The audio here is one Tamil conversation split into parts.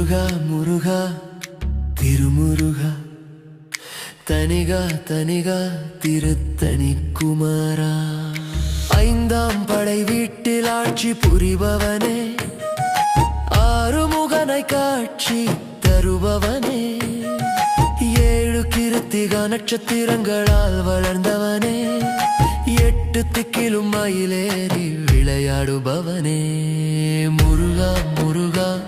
முருகா முருகா திருமுருகா. தனிகா தனிகா திருத்தனி குமாரா. ஐந்தாம் படை வீட்டில் ஆட்சி புரிபவனே. ஆறுமுகனை காட்சி தருபவனே. ஏழு கிருத்திகா நட்சத்திரங்களால் வளர்ந்தவனே. எட்டு திக்கிலும் மயிலேறி விளையாடுபவனே. முருகா முருகா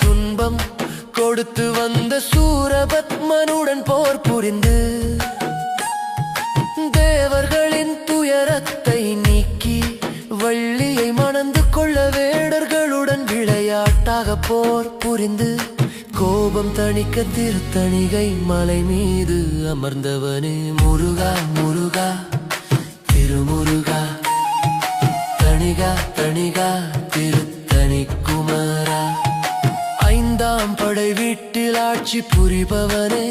துன்பம் கொடுத்து வந்த சூரபத்மனுடன் போர் புரிந்து தேவர்களின் துயரத்தை நீக்கி வள்ளியை மணந்து கொள்ள வேடர்களுடன் விளையாட்டாக போர் புரிந்து கோபம் தணிக்க திருத்தணிகை மலை மீது அமர்ந்தவனே முருகா முருகா திருமுருகா தணிகா தணிகா. மேலாட்சி புரிபவனே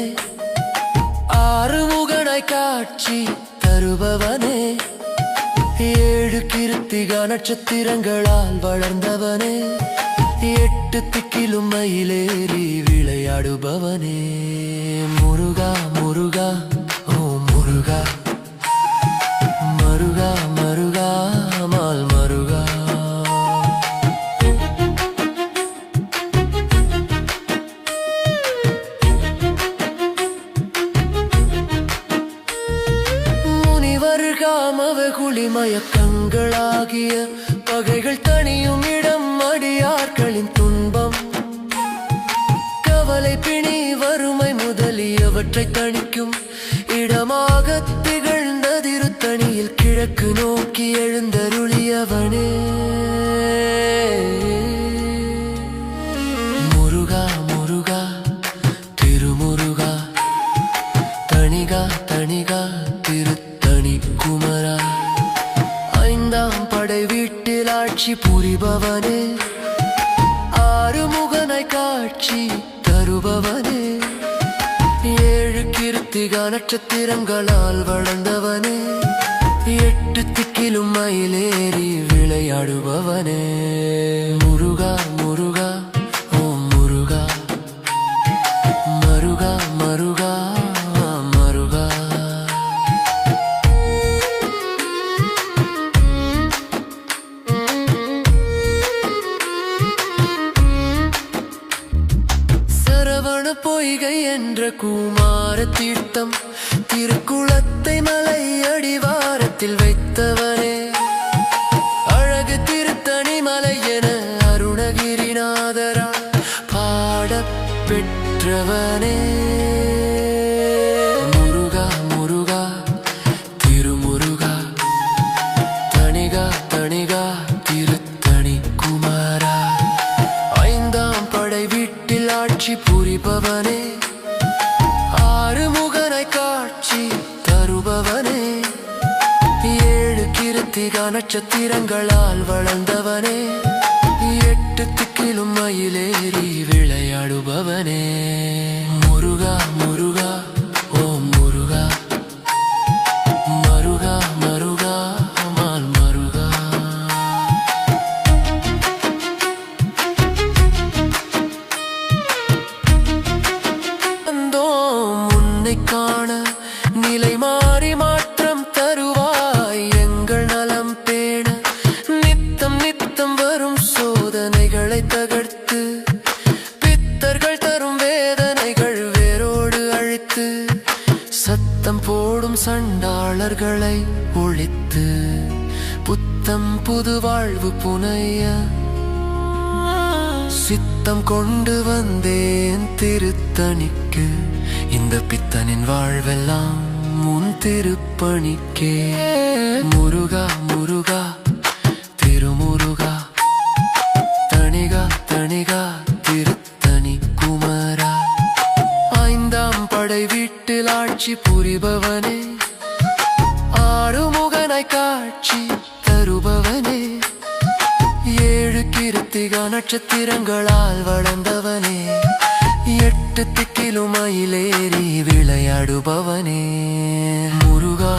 ஆறுமுகனை காட்சி தருபவனே. ஏழு கிருத்திக நட்சத்திரங்களால் வளர்ந்தவனே எட்டு திக்கிலும் மயிலேறி விளையாடுபவனே. முருகா முருகா முனிவர்காமவ குளிமயக்கங்களாகிய பகைகள் தனியும் இடம் அடியார்களின் துன்பம். கவலை பிணி வறுமை முதலியவற்றை தணிக்கும். இடமாக திகழ்ந்த திருத்தணியில் கிழக்கு நோக்கி எழுந்தருளியவனே. ஆட்சி புரிபவனே. ஆறுமுகனை காட்சி தருபவனே. ஏழு கிருத்திகா நட்சத்திரங்களால் வளர்ந்தவனே. எட்டு திக்கிலும் மயிலேறி விளையாடுபவனே சரவண பொய்கை என்ற குமார தீர்த்தம் திருக்குளத்தை மலை அடிவாரத்தில் வைத்தவனே அழகு திருத்தணி மலை என அருணகிரிநாதரா பாடப் காட்சி புரிபவனே. ஆறுமுகனை காட்சி தருபவனே. ஏழு கிருத்திகா நட்சத்திரங்களால் வளர்ந்தவனே. எட்டு திக்கிலும் மயிலேறி விளையாடுபவனே. முருகா முருகா. சோதனைகளை தகர்த்து பித்தர்கள் தரும் வேதனைகள் வேரோடு அழித்து சத்தம் போடும் சண்டாளர்களை ஒழித்து புத்தம் புது வாழ்வு புனைய சித்தம் கொண்டு வந்தேன் திருத்தணிக்கு. இந்த பித்தனின் வாழ்வெல்லாம் உன் திருப்பணிக்கே. முருகா முருகா திருமுருகா. கண்களாய் காட்சி தருபவனே. ஏழு கிருத்திகா நட்சத்திரங்களால் வளர்ந்தவனே. எட்டு திக்கிலும் மயிலேறி விளையாடுபவனே. முருகா